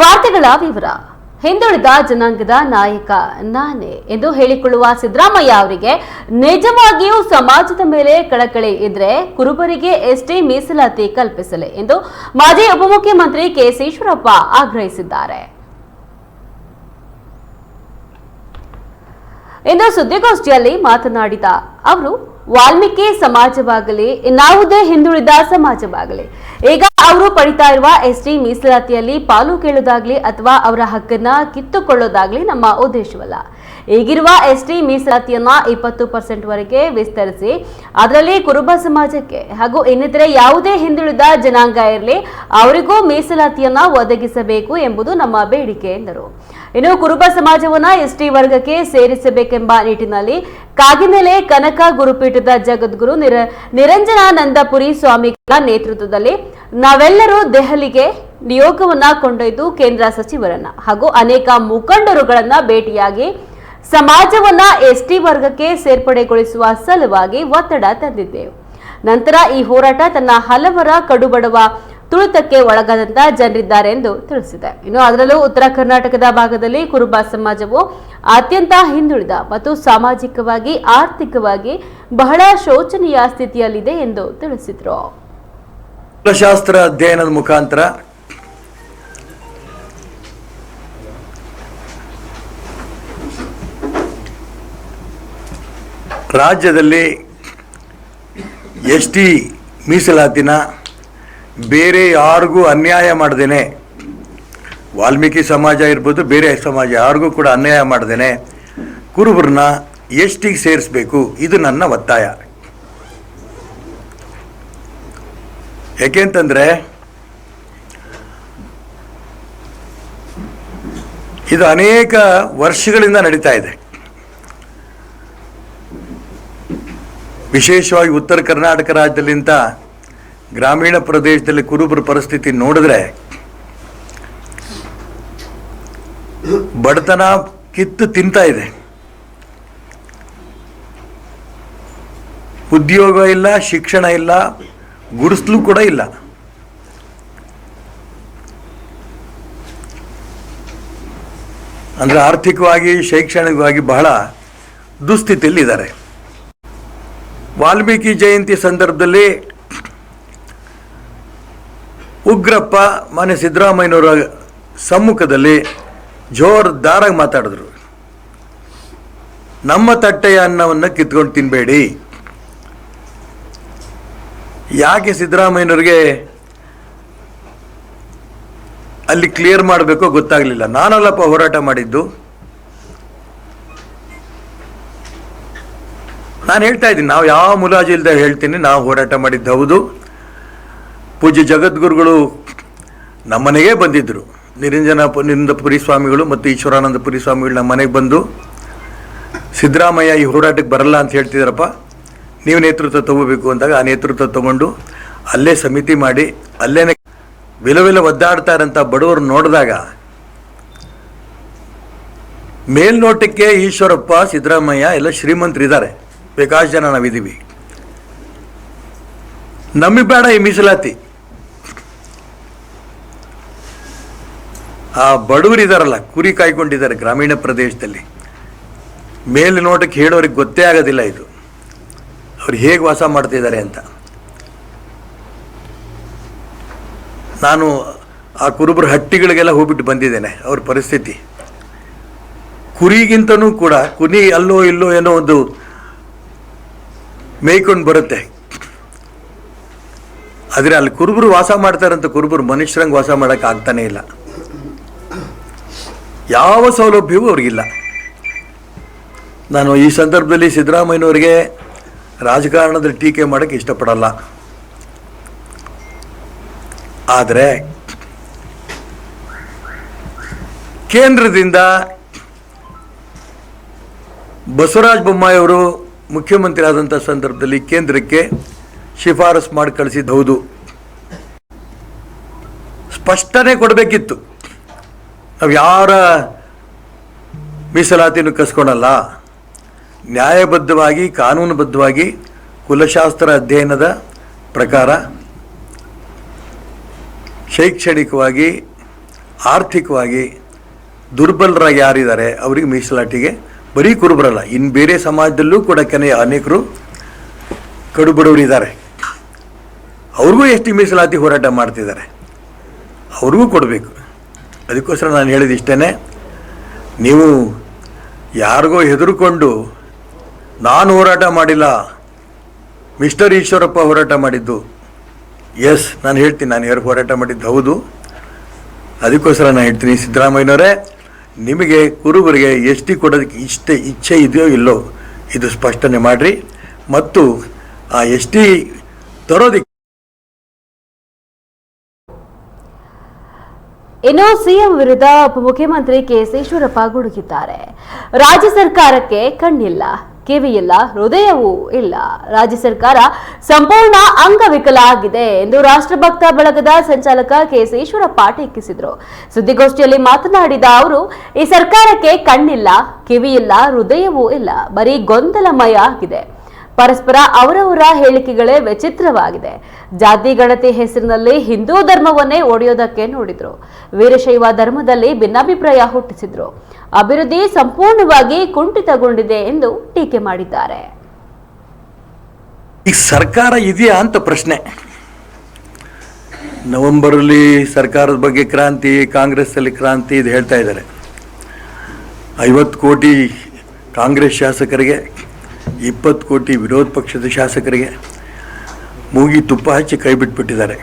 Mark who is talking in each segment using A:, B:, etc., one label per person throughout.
A: ವಾರ್ತೆಗಳ ವಿವರ. ಹಿಂದುಳಿದ ಜನಾಂಗದ ನಾಯಕ ನಾನೇ ಎಂದು ಹೇಳಿಕೊಳ್ಳುವ ಸಿದ್ದರಾಮಯ್ಯ ಅವರಿಗೆ ನಿಜವಾಗಿಯೂ ಸಮಾಜದ ಮೇಲೆ ಕಳಕಳಿ ಇದ್ರೆ ಕುರುಬರಿಗೆ ಎಸ್ಟಿ ಮೀಸಲಾತಿ ಕಲ್ಪಿಸಲಿ ಎಂದು ಮಾಜಿ ಉಪಮುಖ್ಯಮಂತ್ರಿ ಕೆಎಸ್ ಈಶ್ವರಪ್ಪ ಆಗ್ರಹಿಸಿದ್ದಾರೆ. ಇಂದು ಸುದ್ದಿಗೋಷ್ಠಿಯಲ್ಲಿ ಮಾತನಾಡಿದ ಅವರು ವಾಲ್ಮೀಕಿ ಸಮಾಜವಾಗಲಿ, ಇನ್ನಾವುದೇ ಹಿಂದುಳಿದ ಸಮಾಜವಾಗಲಿ. ಈಗ ಅವರು ಪಡಿತಾ ಇರುವ ಎಸ್ಟಿ ಮೀಸಲಾತಿಯಲ್ಲಿ ಪಾಲು ಕೇಳೋದಾಗ್ಲಿ ಅಥವಾ ಅವರ ಹಕ್ಕನ್ನ ಕಿತ್ತುಕೊಳ್ಳೋದಾಗ್ಲಿ ನಮ್ಮ ಉದ್ದೇಶವಲ್ಲ. ಈಗಿರುವ ಎಸ್ಟಿ ಮೀಸಲಾತಿಯನ್ನ ಇಪ್ಪತ್ತು ಪರ್ಸೆಂಟ್ ವರೆಗೆ ವಿಸ್ತರಿಸಿ, ಅದರಲ್ಲಿ ಕುರುಬ ಸಮಾಜಕ್ಕೆ ಹಾಗೂ ಇನ್ನಿತರೆ ಯಾವುದೇ ಹಿಂದುಳಿದ ಜನಾಂಗ ಇರಲಿ, ಅವರಿಗೂ ಮೀಸಲಾತಿಯನ್ನ ಒದಗಿಸಬೇಕು ಎಂಬುದು ನಮ್ಮ ಬೇಡಿಕೆ ಎಂದರು. ಇನ್ನು ಕುರುಬ ಸಮಾಜವನ್ನ ಎಸ್ಟಿ ವರ್ಗಕ್ಕೆ ಸೇರಿಸಬೇಕೆಂಬ ನಿಟ್ಟಿನಲ್ಲಿ ಕಾಗಿನೆಲೆ ಕನಕ ಗುರುಪೀಠದ ಜಗದ್ಗುರು ನಿರ, ನಿರಂಜನಾನಂದಪುರಿ ಸ್ವಾಮಿಗಳ ನೇತೃತ್ವದಲ್ಲಿ ನಾವೆಲ್ಲರೂ ದೆಹಲಿಗೆ ನಿಯೋಗವನ್ನ ಕೊಂಡೊಯ್ದು ಕೇಂದ್ರ ಸಚಿವರನ್ನ ಹಾಗೂ ಅನೇಕ ಮುಖಂಡರುಗಳನ್ನ ಭೇಟಿಯಾಗಿ ಸಮಾಜವನ್ನ ಎಸ್ಟಿ ವರ್ಗಕ್ಕೆ ಸೇರ್ಪಡೆಗೊಳಿಸುವ ಸಲುವಾಗಿ ಒತ್ತಡ ತಂದಿದ್ದೆವು ನಂತರ ಈ ಹೋರಾಟ ತನ್ನ ಹಲವರ ಕಡುಬಡವ ತುಳಿತಕ್ಕೆ ಒಳಗಾದಂತ ಜನರಿದ್ದಾರೆ ಎಂದು ತಿಳಿಸಿದೆ. ಇನ್ನು ಅದರಲ್ಲೂ ಉತ್ತರ ಕರ್ನಾಟಕದ ಭಾಗದಲ್ಲಿ ಕುರುಬ ಸಮಾಜವು ಅತ್ಯಂತ ಹಿಂದುಳಿದ ಮತ್ತು ಸಾಮಾಜಿಕವಾಗಿ, ಆರ್ಥಿಕವಾಗಿ ಬಹಳ ಶೋಚನೀಯ ಸ್ಥಿತಿಯಲ್ಲಿದೆ ಎಂದು ತಿಳಿಸಿದರು.
B: ಶಾಸ್ತ್ರ ಅಧ್ಯಯನದ ಮುಖಾಂತರ ರಾಜ್ಯದಲ್ಲಿ ಎಷ್ಟಿ ಮೀಸಲಾತಿನ ಬೇರೆ ಯಾರಿಗೂ ಅನ್ಯಾಯ ಮಾಡ್ದೇನೆ. ವಾಲ್ಮೀಕಿ ಸಮಾಜ ಇರ್ಬೋದು, ಬೇರೆ ಸಮಾಜ ಯಾರಿಗೂ ಕೂಡ ಅನ್ಯಾಯ ಮಾಡ್ದೇನೆ. ಕುರುಬರನ್ನ ಎಸ್ ಟಿಗೆ ಸೇರಿಸ್ಬೇಕು, ಇದು ನನ್ನ ಒತ್ತಾಯ. ಯಾಕೆಂತಂದರೆ, ಇದು ಅನೇಕ ವರ್ಷಗಳಿಂದ ನಡೀತಾ ಇದೆ. ವಿಶೇಷವಾಗಿ ಉತ್ತರ ಕರ್ನಾಟಕ ರಾಜ್ಯದಲ್ಲಿಂತ ಗ್ರಾಮೀಣ ಪ್ರದೇಶದಲ್ಲಿ ಕುರುಬರ ಪರಿಸ್ಥಿತಿ ನೋಡಿದ್ರೆ ಬಡತನ ಕಿತ್ತು ತಿಂತಾ ಇದೆ. ಉದ್ಯೋಗ ಇಲ್ಲ, ಶಿಕ್ಷಣ ಇಲ್ಲ ಗುಡಿಸ್ಲು ಕೂಡ ಇಲ್ಲ. ಅಂದ್ರೆ ಆರ್ಥಿಕವಾಗಿ, ಶೈಕ್ಷಣಿಕವಾಗಿ ಬಹಳ ದುಸ್ಥಿತಿಯಲ್ಲಿ ಇದ್ದಾರೆ ವಾಲ್ಮೀಕಿ ಜಯಂತಿ ಸಂದರ್ಭದಲ್ಲಿ ಉಗ್ರಪ್ಪ ಮನೆ ಸಿದ್ದರಾಮಯ್ಯನವರ ಸಮ್ಮುಖದಲ್ಲಿ ಜೋರ್ದಾರಾಗಿ ಮಾತಾಡಿದ್ರು. ನಮ್ಮ ತಟ್ಟೆಯ ಅನ್ನವನ್ನು ಕಿತ್ಕೊಂಡು ತಿನ್ಬೇಡಿ. ಯಾಕೆ ಸಿದ್ದರಾಮಯ್ಯನವ್ರಿಗೆ ಅಲ್ಲಿ ಕ್ಲಿಯರ್ ಮಾಡಬೇಕೋ ಗೊತ್ತಾಗಲಿಲ್ಲ. ನಾನಲ್ಲಪ್ಪ ಹೋರಾಟ ಮಾಡಿದ್ದು. ನಾನು ಹೇಳ್ತಾ ಇದ್ದೀನಿ, ನಾವು ಯಾವ ಮುಲಾಜಿ ಇಲ್ಲದೆ ಹೇಳ್ತೀನಿ, ನಾವು ಹೋರಾಟ ಮಾಡಿದ್ದು ಹೌದು. ಪೂಜ್ಯ ಜಗದ್ಗುರುಗಳು ನಮ್ಮನೆಗೆ ಬಂದಿದ್ದರು ನಿರಂಜನ ಪ- ನಿರಂದಪುರಿ ಸ್ವಾಮಿಗಳು ಮತ್ತು ಈಶ್ವರಾನಂದಪುರಿ ಸ್ವಾಮಿಗಳು ನಮ್ಮ ಮನೆಗೆ ಬಂದು, ಸಿದ್ದರಾಮಯ್ಯ ಈ ಹೋರಾಟಕ್ಕೆ ಬರಲ್ಲ ಅಂತ ಹೇಳ್ತಿದ್ದಾರಪ್ಪ ನೀವು ನೇತೃತ್ವ ತಗೋಬೇಕು ಅಂದಾಗ ಆ ನೇತೃತ್ವ ತಗೊಂಡು ಅಲ್ಲೇ ಸಮಿತಿ ಮಾಡಿ ಅಲ್ಲೇ ವಿಲವಿಲ ಒದ್ದಾಡ್ತಾ ಇರೋಂಥ ಬಡವರು ನೋಡಿದಾಗ ಮೇಲ್ನೋಟಕ್ಕೆ ಈಶ್ವರಪ್ಪ, ಸಿದ್ದರಾಮಯ್ಯ ಎಲ್ಲ ಶ್ರೀಮಂತರಿದ್ದಾರೆ. ಬೇಕಾಷ್ಟು ಜನ ನಾವಿದ್ದೀವಿ. ನಮಗೆ ಬೇಡ ಈ ಮೀಸಲಾತಿ. ಆ ಬಡವರು ಇದ್ದಾರಲ್ಲ ಕುರಿ ಕಾಯ್ಕೊಂಡಿದ್ದಾರೆ ಗ್ರಾಮೀಣ ಪ್ರದೇಶದಲ್ಲಿ. ಮೇಲೆ ನೋಟಕ್ಕೆ ಹೇಳೋರಿಗೆ ಗೊತ್ತೇ ಆಗೋದಿಲ್ಲ ಇದು. ಅವ್ರು ಹೇಗೆ ವಾಸ ಮಾಡ್ತಿದ್ದಾರೆ ಅಂತ. ನಾನು ಆ ಕುರುಬರ ಹಟ್ಟಿಗಳಿಗೆಲ್ಲ ಹೋಗ್ಬಿಟ್ಟು ಬಂದಿದ್ದೇನೆ, ಅವ್ರ ಪರಿಸ್ಥಿತಿ. ಕುರಿಗಿಂತನೂ ಕೂಡ ಕುನಿ ಅಲ್ಲೋ ಇಲ್ಲೋ ಏನೋ ಒಂದು ಮೇಯ್ಕೊಂಡು ಬರುತ್ತೆ. ಆದರೆ ಅಲ್ಲಿ ಕುರುಬರು ವಾಸ ಮಾಡ್ತಾರಂತ ಕುರುಬರು ಮನುಷ್ಯರಂಗೆ ವಾಸ ಮಾಡೋಕ್ಕೆ ಆಗ್ತಾನೆ ಇಲ್ಲ. ಯಾವ ಸೌಲಭ್ಯವೂ ಅವ್ರಿಗಿಲ್ಲ. ನಾನು ಈ ಸಂದರ್ಭದಲ್ಲಿ ಸಿದ್ದರಾಮಯ್ಯನವರಿಗೆ ರಾಜಕಾರಣದಲ್ಲಿ ಟೀಕೆ ಮಾಡೋಕ್ಕೆ ಇಷ್ಟಪಡಲ್ಲ. ಆದರೆ ಕೇಂದ್ರದಿಂದ ಬಸವರಾಜ ಬೊಮ್ಮಾಯಿ ಅವರು ಮುಖ್ಯಮಂತ್ರಿ ಆದಂಥ ಸಂದರ್ಭದಲ್ಲಿ ಕೇಂದ್ರಕ್ಕೆ ಶಿಫಾರಸು ಮಾಡಿ ಕಳಿಸಿದ್ದು. ಹೌದು ಸ್ಪಷ್ಟನೆ ಕೊಡಬೇಕಿತ್ತು. ನಾವು ಯಾರ ಮೀಸಲಾತಿನೂ ಕಸ್ಕೊಳಲ್ಲ ನ್ಯಾಯಬದ್ಧವಾಗಿ, ಕಾನೂನುಬದ್ಧವಾಗಿ, ಕುಲಶಾಸ್ತ್ರ ಅಧ್ಯಯನದ ಪ್ರಕಾರ ಶೈಕ್ಷಣಿಕವಾಗಿ, ಆರ್ಥಿಕವಾಗಿ ದುರ್ಬಲರಾಗಿ ಯಾರಿದ್ದಾರೆ, ಅವರಿಗೆ ಮೀಸಲಾತಿಗೆ ಬರೀ ಕುರುಬರಲ್ಲ ಇನ್ನು ಬೇರೆ ಸಮಾಜದಲ್ಲೂ ಕೂಡ ಕೆನೆಯ ಅನೇಕರು ಕಡುಬಡವರಿದ್ದಾರೆ ಅವ್ರಿಗೂ ಎಷ್ಟು ಮೀಸಲಾತಿ ಹೋರಾಟ ಮಾಡ್ತಿದ್ದಾರೆ? ಅವ್ರಿಗೂ ಕೊಡಬೇಕು. ಅದಕ್ಕೋಸ್ಕರ ನಾನು ಹೇಳಿದ ಇಷ್ಟೇ ನೀವು ಯಾರಿಗೋ ಹೆದರ್ಕೊಂಡು, ನಾನು ಹೋರಾಟ ಮಾಡಿಲ್ಲ, ಮಿಸ್ಟರ್ ಈಶ್ವರಪ್ಪ ಹೋರಾಟ ಮಾಡಿದ್ದು. ಎಸ್ ನಾನು ಹೇಳ್ತೀನಿ, ನಾನು ಯಾರು ಹೋರಾಟ ಮಾಡಿದ್ದು? ಹೌದು. ಅದಕ್ಕೋಸ್ಕರ ನಾನು ಹೇಳ್ತೀನಿ, ಸಿದ್ದರಾಮಯ್ಯನವರೇ ನಿಮಗೆ ಕುರುಬರಿಗೆ ಎಸ್ ಟಿ ಕೊಡೋದಕ್ಕೆ ಇಷ್ಟ ಇಚ್ಛೆ ಇದೆಯೋ ಇಲ್ಲೋ ಇದು ಸ್ಪಷ್ಟನೆ ಮಾಡಿರಿ. ಮತ್ತು ಆ ಎಸ್ ತರೋದಿಕ್ಕೆ ತರೋದಕ್ಕೆ
A: ಇನ್ನು ಸಿಎಂ ವಿರುದ್ಧ ಉಪಮುಖ್ಯಮಂತ್ರಿ ಕೆಎಸ್ ಈಶ್ವರಪ್ಪ ಗುಡುಗಿದ್ದಾರೆ. ರಾಜ್ಯ ಸರ್ಕಾರಕ್ಕೆ ಕಣ್ಣಿಲ್ಲ. ಕಿವಿಯಿಲ್ಲ ಹೃದಯವೂ ಇಲ್ಲ. ರಾಜ್ಯ ಸರ್ಕಾರ ಸಂಪೂರ್ಣ ಅಂಗವಿಕಲ ಆಗಿದೆ ಎಂದು ರಾಷ್ಟ್ರಭಕ್ತ ಬಳಗದ ಸಂಚಾಲಕ ಕೆಎಸ್ ಈಶ್ವರಪ್ಪ ಟೀಕಿಸಿದರು. ಸುದ್ದಿಗೋಷ್ಠಿಯಲ್ಲಿ ಮಾತನಾಡಿದ ಅವರು, ಈ ಸರ್ಕಾರಕ್ಕೆ ಕಣ್ಣಿಲ್ಲ, ಕಿವಿಯಿಲ್ಲ, ಹೃದಯವೂ ಇಲ್ಲ, ಬರೀ ಗೊಂದಲಮಯ ಆಗಿದೆ. ಪರಸ್ಪರ ಅವರವರ ಹೇಳಿಕೆಗಳೇ ವಿಚಿತ್ರವಾಗಿದೆ. ಜಾತಿ, ಗಣತಿ ಹೆಸರಿನಲ್ಲಿ ಹಿಂದೂ ಧರ್ಮವನ್ನೇ ಒಡೆಯೋದಕ್ಕೆ ನೋಡಿದ್ರು. ವೀರಶೈವ ಧರ್ಮದಲ್ಲಿ ಭಿನ್ನಾಭಿಪ್ರಾಯ ಹುಟ್ಟಿಸಿದ್ರು. ಅಭಿವೃದ್ಧಿ ಸಂಪೂರ್ಣವಾಗಿ ಕುಂಠಿತಗೊಂಡಿದೆ ಎಂದು ಟೀಕೆ ಮಾಡಿದ್ದಾರೆ.
B: ಈಗ ಸರ್ಕಾರ ಇದೆಯಾ ಅಂತ ಪ್ರಶ್ನೆ. ನವೆಂಬರಲ್ಲಿ ಸರ್ಕಾರದ ಬಗ್ಗೆ ಕ್ರಾಂತಿ, ಕಾಂಗ್ರೆಸ್ಸಲ್ಲಿ ಕ್ರಾಂತಿ ಇದು ಹೇಳ್ತಾ ಇದ್ದಾರೆ. ಐವತ್ತು ಕೋಟಿ ಕಾಂಗ್ರೆಸ್ ಶಾಸಕರಿಗೆ ಇಪ್ಪತ್ತು ಕೋಟಿ ವಿರೋಧ ಪಕ್ಷದ ಶಾಸಕರಿಗೆ ಮೂಗಿ ತುಪ್ಪ ಹಚ್ಚಿ ಕೈ ಬಿಟ್ಬಿಟ್ಟಿದ್ದಾರೆ.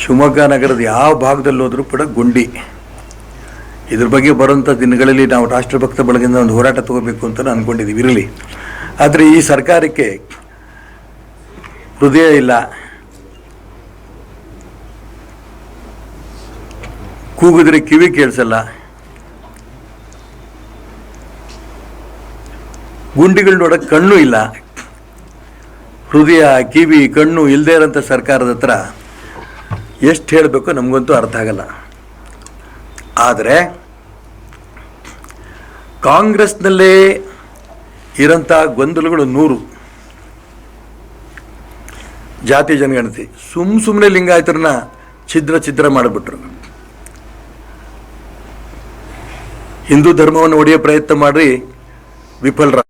B: ಶಿವಮೊಗ್ಗ ನಗರದ ಯಾವ ಭಾಗದಲ್ಲಿ ಹೋದರೂ ಕೂಡ ಗುಂಡಿ. ಇದ್ರ ಬಗ್ಗೆ ಬರುವಂಥ ದಿನಗಳಲ್ಲಿ ನಾವು ರಾಷ್ಟ್ರಭಕ್ತ ಬಳಗದಿಂದ ಒಂದು ಹೋರಾಟ ತಗೋಬೇಕು ಅಂತ ಅಂದ್ಕೊಂಡಿದ್ದೀವಿ ಇರಲಿ. ಆದರೆ ಈ ಸರ್ಕಾರಕ್ಕೆ ಹೃದಯ ಇಲ್ಲ. ಕೂಗಿದ್ರೆ ಕಿವಿ ಕೇಳಿಸಲ್ಲ. ಗುಂಡಿಗಳು ನೋಡಕ್ಕೆ ಕಣ್ಣು ಇಲ್ಲ. ಹೃದಯ, ಕಿವಿ, ಕಣ್ಣು ಇಲ್ಲದೇ ಇರೋಂಥ ಸರ್ಕಾರದ ಹತ್ರ ಎಷ್ಟು ಹೇಳಬೇಕು ನಮಗಂತೂ ಅರ್ಥ ಆಗಲ್ಲ. ಆದರೆ ಕಾಂಗ್ರೆಸ್ನಲ್ಲೇ ಇರೋಂಥ ಗೊಂದಲಗಳು ನೂರು. ಜಾತಿ ಜನಗಣತಿ. ಸುಮ್ ಸುಮ್ಮನೆ ಲಿಂಗಾಯತರನ್ನ ಛಿದ್ರ ಛಿದ್ರ ಮಾಡಿಬಿಟ್ರು. ಹಿಂದೂ ಧರ್ಮವನ್ನು ಒಡೆಯೋ ಪ್ರಯತ್ನ ಮಾಡಿ ವಿಫಲರ